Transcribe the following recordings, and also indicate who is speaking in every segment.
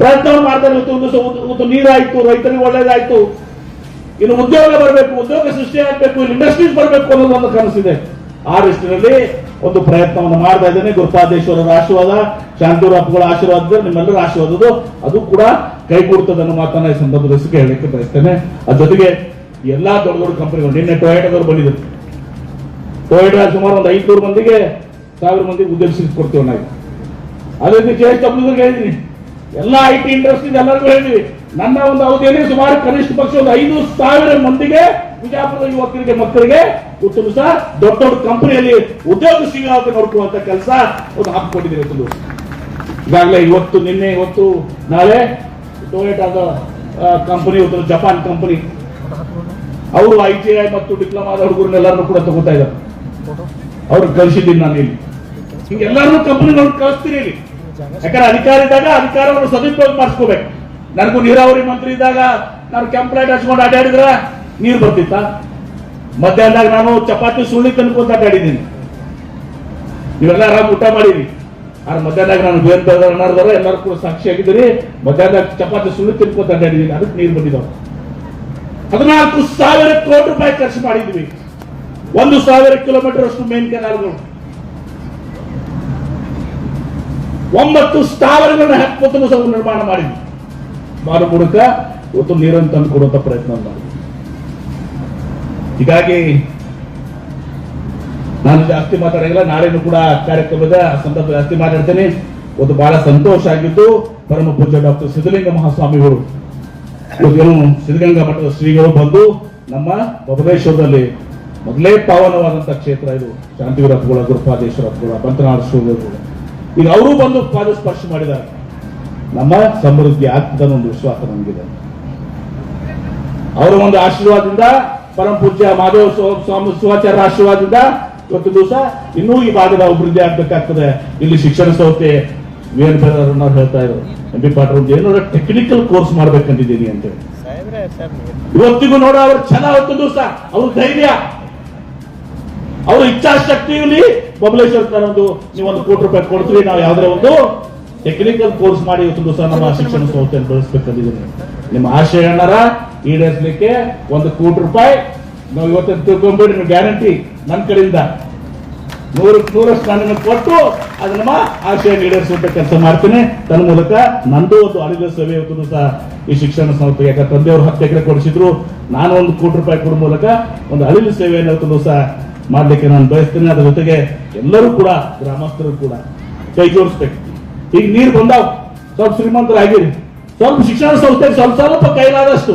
Speaker 1: ಪ್ರಯತ್ನ ಮಾಡ್ತಾರೆ ಇವತ್ತು ನೀರಾಯ್ತು, ರೈತರಿಗೆ ಒಳ್ಳೇದಾಯ್ತು. ಇನ್ನು ಉದ್ಯೋಗ ಬರಬೇಕು, ಉದ್ಯೋಗ ಸೃಷ್ಟಿ ಆಗಬೇಕು ಇಂಡಸ್ಟ್ರೀಸ್ ಬರಬೇಕು ಅನ್ನೋದು ಒಂದು ಕನಸಿದೆ. ಆ ನಿಟ್ಟಿನಲ್ಲಿ ಒಂದು ಪ್ರಯತ್ನವನ್ನು ಮಾಡ್ತಾ ಇದ್ದೇನೆ. ಗುರುಪಾದೇಶ್ವರರ ಆಶೀರ್ವಾದ ಶಾಂತಿವರಪ್ಪಗಳ ಆಶೀರ್ವಾದ, ನಿಮ್ಮೆಲ್ಲರ ಆಶೀರ್ವಾದದ್ದು. ಅದು ಕೂಡ ಕೈಗೂಡ್ತದೆ ಅನ್ನೋ ಮಾತನ್ನ ಈ ಸಂದರ್ಭದಲ್ಲಿ ಹೇಳಲಿಕ್ಕೆ ಬಯಸ್ತೇನೆ. ಅದ್ರ ಜೊತೆಗೆ ಎಲ್ಲಾ ದೊಡ್ಡ ದೊಡ್ಡ ಕಂಪನಿಗಳು ನಿನ್ನೆ ಟೊಯೋಟಾದವ್ರು ಬಂದಿದ್ರು. ಟೊಯೋಟಾ ಸುಮಾರು ಒಂದು ಐದುನೂರು ಮಂದಿಗೆ ಸಾವಿರ ಮಂದಿಗೆ ಉದ್ಯೋಗ ಕೊಡ್ತೇವೆ ನಾವು. ಅದೇ ಎಚ್ ಡಬ್ಲ್ಯೂಗೆ ಹೇಳಿದ್ದೀನಿ ಎಲ್ಲ ಐ ಟಿ ಇಂಡಸ್ಟ್ರಿ ಎಲ್ಲರಿಗೂ ಹೇಳಿದ್ವಿ. ನನ್ನ ಒಂದು ಅವಧಿಯಲ್ಲಿ ಸುಮಾರು ಕನಿಷ್ಠ ಪಕ್ಷ ಒಂದು ಐದು ಸಾವಿರ ಮಂದಿಗೆ ಬಿಜಾಪುರದ ಯುವಕರಿಗೆ, ಮಕ್ಕಳಿಗೆ ಉತ್ತಮ ಸಹ ದೊಡ್ಡ ದೊಡ್ಡ ಕಂಪನಿಯಲ್ಲಿ ಉದ್ಯೋಗ ಸಿಗುವಂತ ನೋಡ್ಕೊಳ್ಳುವಂತ ಕೆಲಸ ಒಂದು ಹಾಕಿಕೊಂಡಿದ್ದೀವಿ ಇವತ್ತು ಈಗಾಗಲೇ ಇವತ್ತು, ನಿನ್ನೆ, ಇವತ್ತು, ನಾಳೆ ಟೊಯೇಟಾದ ಕಂಪನಿ ಉತ್ತರ ಜಪಾನ್ ಕಂಪನಿ ಅವರು ಐ ಟಿ ಐ ಮತ್ತು ಡಿಪ್ಲೊಮಾದ ಹುಡುಗರನ್ನೆಲ್ಲರನ್ನು ಕೂಡ ತಗೋತಾ ಇದ್ದಾರೆ. ಅವ್ರು ಕಳಿಸಿದ್ದೀನಿ ನಾನು ಇಲ್ಲಿ. ಹಿಂಗೆಲ್ಲರೂ ಕಂಪನಿಗಳು ಕಳಿಸ್ತೀನಿ ಇಲ್ಲಿ. ಯಾಕಂದ್ರೆ ಅಧಿಕಾರ ಇದ್ದಾಗ ಅಧಿಕಾರವನ್ನು ಸದುಪಯೋಗ ಮಾಡಿಸ್ಕೋಬೇಕು. ನನಗೂ ನೀರಾವರಿ ಮಂತ್ರಿ ಇದ್ದಾಗ ನಾನು ಕೆಂಪ್ ಲೈಟ್ ಹಚ್ಕೊಂಡು ಅಡ್ಡಾಡಿದ್ರ ನೀರು ಬರ್ತಿತ್ತ? ಮಧ್ಯಾಹ್ನದಾಗ ನಾನು ಚಪಾತಿ ಸುಳ್ಳಿ ತಂದ್ಕೊಂತ ಅಡ್ಡಾಡಿದ್ದೀನಿ. ನೀವೆಲ್ಲ ಆರಾಮ್ ಊಟ ಮಾಡಿರಿ ಆದ್ರೆ ಮಧ್ಯಾಹ್ನದಾಗ ನಾನು ಬೇರೆ ಎಲ್ಲರೂ ಕೂಡ ಸಾಕ್ಷಿಯಾಗಿದ್ದೀರಿ. ಮಧ್ಯಾಹ್ನದಾಗ ಚಪಾತಿ ಸುಳ್ಳಿ ತಿನ್ಕೊಂತ ಅಡ್ಡಾಡಿದ್ದೀನಿ. ಅದಕ್ಕೆ ನೀರು ಬಂದಿದ್ದಾವೆ ಹದಿನಾಲ್ಕು ಸಾವಿರ ಕೋಟಿ ರೂಪಾಯಿ ಖರ್ಚು ಮಾಡಿದ್ವಿ. ಒಂದು ಸಾವಿರ ಕಿಲೋಮೀಟರ್ ಅಷ್ಟು ಮೇನ್ ಕೆನಾಲ್ಗಳು ಒಂಬತ್ತು ಸ್ಥಾವರಗಳನ್ನ ಹತ್ತು ಸಾವಿರ ನಿರ್ಮಾಣ ಮಾಡಿದ್ವಿ. ಮಾಡೋ ಮೂಲಕ ಇವತ್ತು ನೀರನ್ನು ತಂದು ಕೊಡುವಂತ ಪ್ರಯತ್ನ ಮಾಡಿದ್ವಿ. ಹೀಗಾಗಿ ನಾನು ಜಾಸ್ತಿ ಮಾತಾಡಿಲ್ಲ ನಾಳೆನೂ ಕೂಡ ಕಾರ್ಯಕ್ರಮದ ಸಂದರ್ಭ ಜಾಸ್ತಿ ಮಾತಾಡ್ತೇನೆ. ಒಂದು ಬಹಳ ಸಂತೋಷ ಆಗಿದ್ದು ಪರಮ ಪೂಜ್ಯ ಡಾಕ್ಟರ್ ಸಿದ್ದಲಿಂಗ ಮಹಾಸ್ವಾಮಿಗಳು ಇವತ್ತೇನು ಸಿದ್ಧಗಂಗಾ ಮಠದ ಶ್ರೀಗಳು ಬಂದು ನಮ್ಮ ಬಬಲೇಶ್ವರದಲ್ಲಿ ಮೊದಲೇ ಪಾವನವಾದಂತಹ ಕ್ಷೇತ್ರ ಇದು. ಶಾಂತಿವೀರಪ್ಪಗಳ ಗುರುಪಾದೇಶ್ವರಪ್ಪಗಳ ಬಂತನಾಡ ಶ್ರೀಗಳು ಈಗ ಅವರು ಬಂದು ಪಾದ ಸ್ಪರ್ಶ ಮಾಡಿದ್ದಾರೆ. ನಮ್ಮ ಸಮೃದ್ಧಿ ಆಗ್ತದ ಒಂದು ವಿಶ್ವಾಸ ನಮಗಿದೆ. ಅವರ ಒಂದು ಆಶೀರ್ವಾದದಿಂದ ಪರಮ ಪೂಜ್ಯ ಮಾಧವ ಸ್ವ- ಸ್ವಾಮಿ ಶಿವಾಚಾರ್ಯ ಆಶೀರ್ವಾದದಿಂದ ಇವತ್ತು ದಿವಸ ಇನ್ನೂ ಈ ಭಾಗದ ಅಭಿವೃದ್ಧಿ ಆಗ್ಬೇಕಾಗ್ತದೆ. ಇಲ್ಲಿ ಶಿಕ್ಷಣ ಸಂಸ್ಥೆ ವೇರ್ ಅವ್ರು ಹೇಳ್ತಾ ಇದ್ರು. ಎಂ ಬಿ ಪಾಟೀಲ್ ಏನಾದ್ರು ಏನೋ ಟೆಕ್ನಿಕಲ್ ಕೋರ್ಸ್ ಮಾಡ್ಬೇಕಂತಿದ್ದೀನಿ ಅಂತೇಳಿ. ಇವತ್ತಿಗೂ ನೋಡ ಅವ್ರ ಛಲ ಹೊತ್ತು ದಿವಸ ಅವ್ರ ಧೈರ್ಯ. ಅವ್ರ ಇಚ್ಛಾಶಕ್ತಿಯಲ್ಲಿ ಬಬಲೇಶ್ವರ ಒಂದು ನೀವು ಒಂದು ಕೋಟಿ ರೂಪಾಯಿ ಕೊಡ್ತೀವಿ, ನಾವು ಯಾವ್ದಾರ ಒಂದು ಟೆಕ್ನಿಕಲ್ ಕೋರ್ಸ್ ಮಾಡಿ ಇವತ್ತು ದಿವಸ ನಮ್ಮ ಶಿಕ್ಷಣ ಸಂಸ್ಥೆಯನ್ನು ಬೆಳೆಸ್ಬೇಕಂದಿದ್ದೀನಿ. ನಿಮ್ಮ ಆಶಯ ಏನಾರ ಈಡೇರಿಸಲಿಕ್ಕೆ ಒಂದು ಕೋಟಿ ರೂಪಾಯಿ ನಾವು ಇವತ್ತು ತಿಳ್ಕೊಂಡ್ಬಿಡಿ ಗ್ಯಾರಂಟಿ ನನ್ನ ಕಡೆಯಿಂದ. ನೂರು, ನೂರಷ್ಟು ನಾನು ಕೊಟ್ಟು ಅದು ನಮ್ಮ ಆಶಯ ಈಡೇರಿಸುವಂತ ಕೆಲಸ ಮಾಡ್ತೀನಿ. ತನ್ನ ಮೂಲಕ ನಂದು ಒಂದು ಅಳಿದ ಸೇವೆ ಇವತ್ತು ಸಹ ಈ ಶಿಕ್ಷಣ ಸಂಸ್ಥೆ ಯಾಕಂದ್ರೆ ತಂದೆಯವರು ಹತ್ತು ಎಕರೆ ಕೊಡಿಸಿದ್ರು, ನಾನು ಒಂದು ಕೋಟಿ ರೂಪಾಯಿ ಕೊಡೋ ಮೂಲಕ ಒಂದು ಅಳಿಲು ಸೇವೆಯನ್ನು ಇವತ್ತು ಸಹ ಮಾಡ್ಲಿಕ್ಕೆ ನಾನು ಬಯಸ್ತೇನೆ. ಅದರ ಜೊತೆಗೆ ಎಲ್ಲರೂ ಕೂಡ, ಗ್ರಾಮಸ್ಥರು ಕೂಡ ಕೈ ಜೋಡಿಸ್ಬೇಕು. ಈಗ ನೀರು ಬಂದಾವ್. ಸ್ವಲ್ಪ ಶ್ರೀಮಂತರಾಗಿರಿ. ಸ್ವಲ್ಪ ಶಿಕ್ಷಣ ಸಂಸ್ಥೆ, ಸ್ವಲ್ಪ ಸ್ವಲ್ಪ ಕೈಲಾದಷ್ಟು.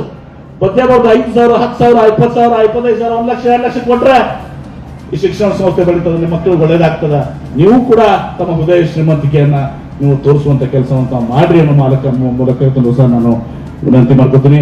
Speaker 1: ಪದ್ಯ ಬರ್ದು ಐದು ಸಾವಿರ, ಹತ್ತು ಸಾವಿರ, ಇಪ್ಪತ್ತು ಸಾವಿರ, ಇಪ್ಪತ್ತೈದು ಸಾವಿರ, ಒಂದು ಲಕ್ಷ, ಎರಡು ಲಕ್ಷ ಕೊಟ್ರೆ ಈ ಶಿಕ್ಷಣ ಸಂಸ್ಥೆ ಬೆಳೀತದೆ ನಿಮ್ಮ ಮಕ್ಕಳು ಒಳ್ಳೇದಾಗ್ತದ. ನೀವು ಕೂಡ ತಮ್ಮ ಹೃದಯ ಶ್ರೀಮಂತಿಕೆಯನ್ನ ನೀವು ತೋರಿಸುವಂತ ಕೆಲಸವನ್ನು ಮಾಡ್ರಿ ಅನ್ನೋ ಮಾಲಕ ಮೂಲಕ ನಾನು ವಿನಂತಿ ಮಾಡ್ಕೊತೀನಿ.